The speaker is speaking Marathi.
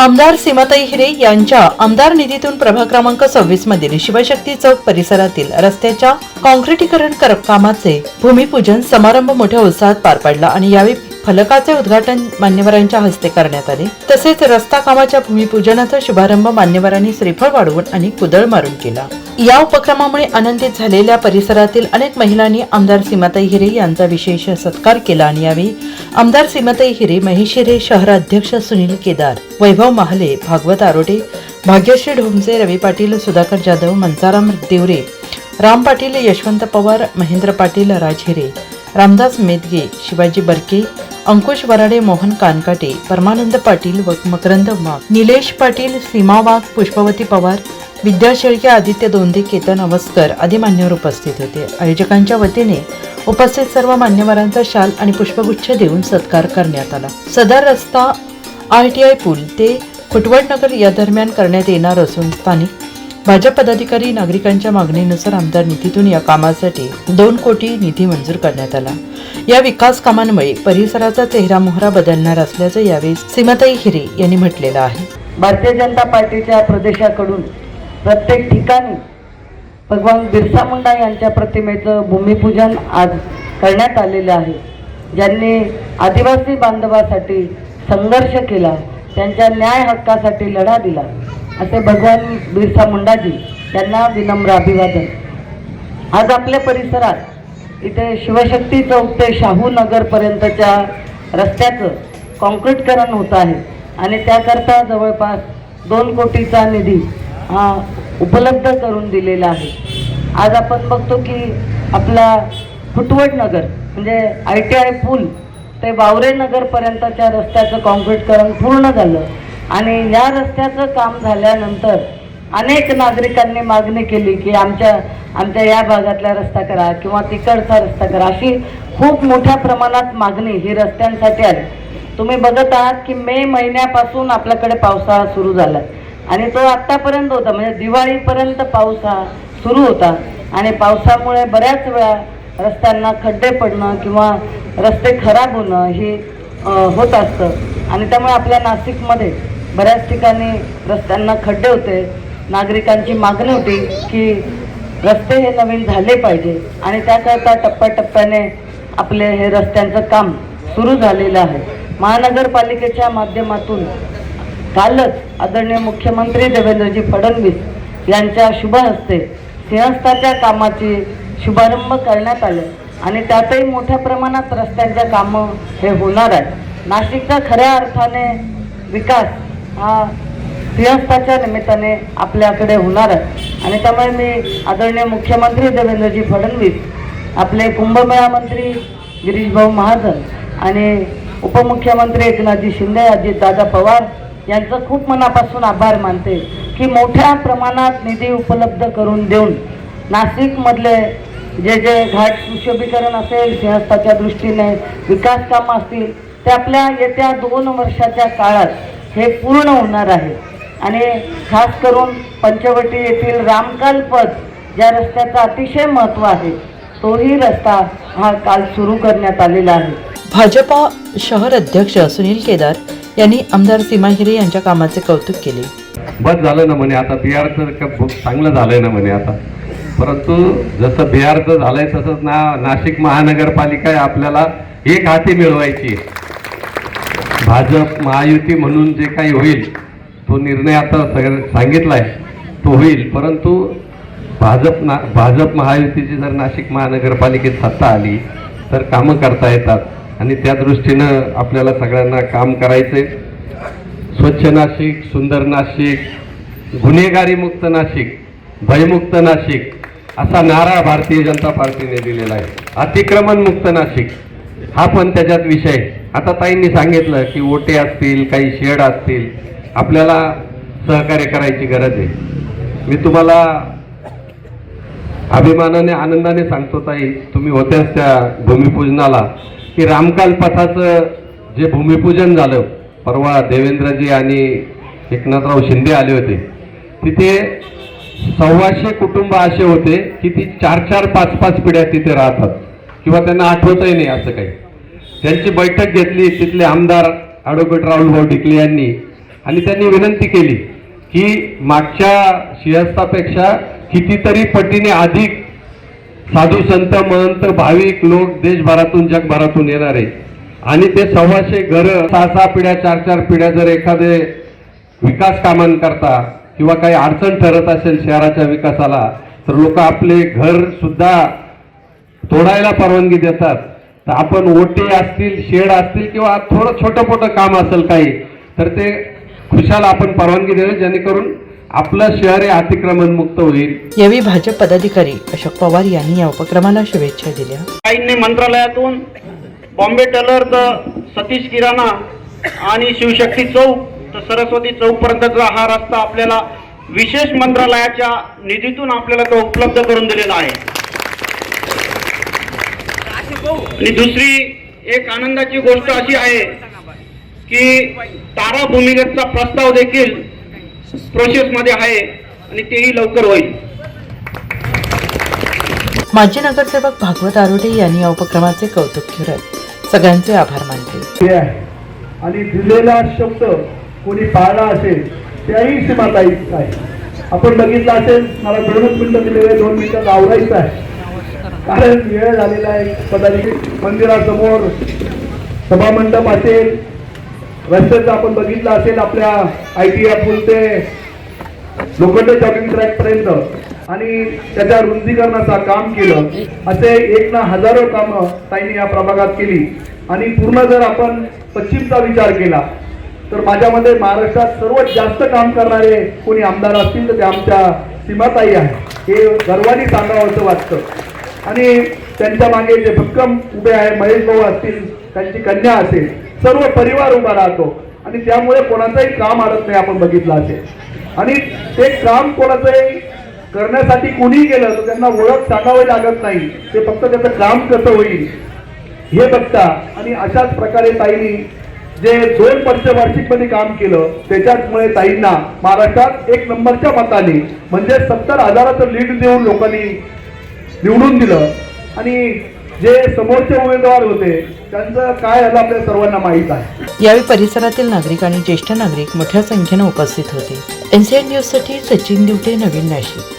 आमदार सीमाताई हिरे यांच्या आमदार निधीतून प्रभाग क्रमांक सव्वीस मधील शिवशक्ती चौक परिसरातील रस्त्याच्या काँक्रिटीकरण कामाचे भूमिपूजन समारंभ मोठ्या उत्साहात पार पडला आणि यावेळी फलकाचे उद्घाटन मान्यवरांच्या हस्ते करण्यात आले. तसेच रस्ता कामाच्या भूमिपूजनाचा शुभारंभ मान्यवरांनी श्रीफळ वाढवून आणि कुदळ मारून केला. या उपक्रमामुळे आनंदित झालेल्या परिसरातील अनेक महिलांनी आमदार सीमाताई हिरे यांचा विशेष सत्कार केला आणि यावेळी आमदार सीमाताई हिरे महेश हिरे सुनील केदार वैभव महाले भागवत आरोटे भाग्यश्री ढोमसे रवी पाटील सुधाकर जाधव मनसाराम देवरे राम पाटील यशवंत पवार महेंद्र पाटील राज हिरे रामदास मेदगे शिवाजी बर्के अंकुश वराडे मोहन कानकाटे परमानंद पाटील व मकरंद वाघ निलेश पाटील सीमा वाघ पुष्पवती पवार विद्या शेळके आदित्य दोंदे केतन अवस्कर आदी मान्यवर उपस्थित होते. आयोजकांच्या वतीने उपस्थित सर्व मान्यवरांचा शाल आणि पुष्पगुच्छ देऊन सत्कार करण्यात आला. सदर रस्ता आर टी आय पूल ते खुटवडनगर या दरम्यान करण्यात येणार असून स्थानिक भाजप पदाधिकारी नागरिकांच्या मागणीनुसार आमदार निधीतून या कामासाठी दोन कोटी निधी मंजूर करण्यात आला. या विकास कामांमुळे परिसराचा चेहरा मोहरा बदलणार असल्याचं यावेळी सीमाताई हिरे यांनी म्हटलेलं आहे. भारतीय जनता पार्टीच्या प्रदेशाकडून प्रत्येक ठिकाणी भगवान बिरसा मुंडा यांच्या प्रतिमेचं भूमिपूजन आज करण्यात आलेलं आहे. ज्यांनी आदिवासी बांधवासाठी संघर्ष केला त्यांच्या न्याय हक्कासाठी लढा दिला असे भगवान बिरसा मुंडाजी यांना विनम्र अभिवादन. आज आपल्या परिसरात इथे शिवशक्ती चौक ते शाहू नगरपर्यंतच्या रस्त्याचं कॉन्क्रीटकरण होत आहे आणि त्याकरता जवळपास दोन कोटीचा निधी उपलब्ध करून दिलेला आहे. आज आपण बघतो की आपला फुटवडनगर म्हणजे आय टी आय पूल ते बावरेनगरपर्यंतच्या रस्त्याचं कॉन्क्रीटकरण पूर्ण झालं आणि या रस्त्याचं काम झाल्यानंतर अनेक नागरिकांनी मागणी केली की आमच्या आमच्या या भागातला रस्ता करा किंवा तिकडचा रस्ता करा. अशी खूप मोठ्या प्रमाणात मागणी ही रस्त्यांसाठी आली. तुम्ही बघत आहात की मे महिन्यापासून आपल्याकडे पावसाळा सुरू झाला आणि तो आत्तापर्यंत होता म्हणजे दिवाळीपर्यंत पाऊस हा सुरू होता. आणि पावसामुळे बऱ्याच वेळा रस्त्यांना खड्डे पडणं किंवा रस्ते खराब होणं हे होत असतं. आणि त्यामुळे आपल्या नाशिकमध्ये बऱ्याच ठिकाणी रस्त्यांना खड्डे होते. नागरिकांची मागणी होती की रस्ते हे नवीन झाले पाहिजे. आणि त्याकरता टप्प्याटप्प्याने आपले हे रस्त्यांचं काम सुरू झालेलं आहे. महानगरपालिकेच्या माध्यमातून कालच आदरणीय मुख्यमंत्री देवेंद्रजी फडणवीस यांच्या शुभ हस्ते सिंहस्थाच्या कामाची शुभारंभ करण्यात आले. आणि त्यातही मोठ्या प्रमाणात रस्त्यांच्या कामं हे होणार आहे नाशिकचा खऱ्या अर्थाने विकास हा सिंहस्थाच्या निमित्ताने आपल्याकडे होणार आहे. आणि त्यामुळे मी आदरणीय मुख्यमंत्री देवेंद्रजी फडणवीस आपले कुंभमेळा मंत्री गिरीशभाऊ महाजन आणि उपमुख्यमंत्री एकनाथजी शिंदे अजितदादा पवार यांचं खूप मनापासून आभार मानते की मोठ्या प्रमाणात निधी उपलब्ध करून देऊन नाशिकमधले जे जे घाट सुशोभीकरण असेल सिंहस्थाच्या दृष्टीने विकास कामं असतील ते आपल्या येत्या दोन वर्षाच्या काळात हे पूर्ण होणार आहे. आणि खास करून पंचवटी येथील रामकालपद ज्या रस्त्याचं अतिशय महत्त्व आहे तोही रस्ता हा काल सुरू करण्यात आलेला आहे. भाजपा शहर अध्यक्ष सुनील केदार यांनी आमदार सीमा हिरे यांच्या कामाचे कौतुक केले. बस झालं ना म्हणे आता बिहारचं चांगलं झालंय ना म्हणे आता. परंतु जसं बिहारचं झालंय तसंच ना नाशिक महानगरपालिका आहे आपल्याला एक हाती मिळवायची आहे. भाजप महायुती म्हणून जे काही होईल तो निर्णय आता सांगितलाय तो होईल. परंतु भाजप ना भाजप महायुतीची जर नाशिक महानगरपालिकेत सत्ता आली तर कामं करता येतात. आणि त्या दृष्टीनं आपल्याला सगळ्यांना काम करायचे स्वच्छ नाशिक सुंदर नाशिक गुन्हेगारी मुक्त नाशिक भयमुक्त नाशिक असा नारा भारतीय जनता पार्टीने दिलेला आहे. अतिक्रमणमुक्त नाशिक हा पण त्याच्यात विषय आता ताईंनी सांगितलं की ओटे असतील काही शेड असतील आपल्याला सहकार्य करायची गरज आहे. मी तुम्हाला अभिमानाने आनंदाने सांगतो ताई तुम्ही होत्याच त्या भूमिपूजनाला की रामकाल पथाचं जे भूमिपूजन झालं परवा देवेंद्रजी आणि एकनाथराव शिंदे आले होते तिथे सव्वाशे कुटुंब असे होते की ती चार चार पाच पाच पिढ्या तिथे राहतात किंवा त्यांना आठवतही नाही असं काही. त्यांची बैठक घेतली तिथले आमदार ॲडव्होकेट राहुल भाऊ डिकले यांनी आणि त्यांनी विनंती केली की मागच्या सिंहस्थापेक्षा कितीतरी पटीने अधिक साधू संत महंत भाविक लोक देशभरातून जगभरातून येणारे आणि ते सव्वाशे घरं सहा सहा पिढ्या चार चार पिढ्या जर एखादे विकास कामांकरता किंवा काही अडचण ठरत असेल शहराच्या विकासाला तर लोक आपले घर सुद्धा तोडायला परवानगी देतात. तर आपण ओटे असतील शेड असतील किंवा थोडं छोटं मोठं काम असेल काही तर ते खुशाल आपण परवानगी देऊ जेणेकरून आपलं शहर हे अतिक्रमण मुक्त होईल. यावेळी भाजप पदाधिकारी अशोक पवार यांनी या उपक्रमाला शुभेच्छा दिल्या. आईंनी मंत्रालयातून बॉम्बे टेलर तर सतीश किराणा आणि शिवशक्ती चौक तर सरस्वती चौक पर्यंतचा हा रस्ता आपल्याला विशेष मंत्रालयाच्या निधीतून आपल्याला तो उपलब्ध करून दिलेला आहे. आणि दुसरी एक आनंदाची गोष्ट अशी आहे की तारा भूमिगतचा प्रस्ताव देखील प्रोसेसमध्ये आहे आणि तेही लवकर होईल. माजी नगरसेवक भागवत आरोडे यांनी या उपक्रमाचे कौतुक करत सगळ्यांचे आभार मानले. आहे. आणि दिलेला शब्द कोणी पाळला असेल त्याही सीमाताई आहे. आपण बघितलं असेल मला दोनच मिनिटं दिलेले दोन मिनिटात आवरायचं आहे. कारण वेळ झालेला आहे. पदाधिकारी मंदिरासमोर सभामंडप असेल रस्त्याचं आपण बघितलं असेल आपल्या आय टी एफ ते लोखंड जॉगिंग ट्रॅक पर्यंत. आणि त्याच्या रुंदीकरणाचा काम केलं. असे एक ना हजारो कामं ताईने या प्रभागात केली. आणि पूर्ण जर आपण पश्चिमचा विचार केला तर माझ्यामध्ये महाराष्ट्रात सर्वात जास्त काम करणारे कोणी आमदार असतील तर ते आमच्या सीमाताई आहे हे गर्वाने सांगावं असं वाटतं. आणि त्यांच्या मागे जे भक्कम उभे आहे महेश भाऊ असतील त्यांची कन्या असेल सर्व परिवार उभा राहतो. आणि त्यामुळे कोणाचंही काम अडत नाही आपण बघितलं असेल. आणि ते काम कोणाचंही करण्यासाठी कुणी गेलं तर त्यांना ओळख सांगावी लागत नाही. ते फक्त त्याचं काम कसं होईल हे बघता. आणि अशाच प्रकारे ताईंनी जे दोन पंचवार्षिक काम केलं त्याच्यामुळे ताईंना महाराष्ट्रात एक नंबरच्या मताने म्हणजे सत्तर हजाराचं लीड देऊन लोकांनी निवडून दिलं. आणि जे समोरचे उमेदवार होते त्यांचं काय झालं आपल्या सर्वांना माहीत आहे. यावेळी परिसरातील नागरिक आणि ज्येष्ठ नागरिक मोठ्या संख्येनं उपस्थित होते. एनसीएन न्यूजसाठी सचिन दिवटे नवीन नाशिक.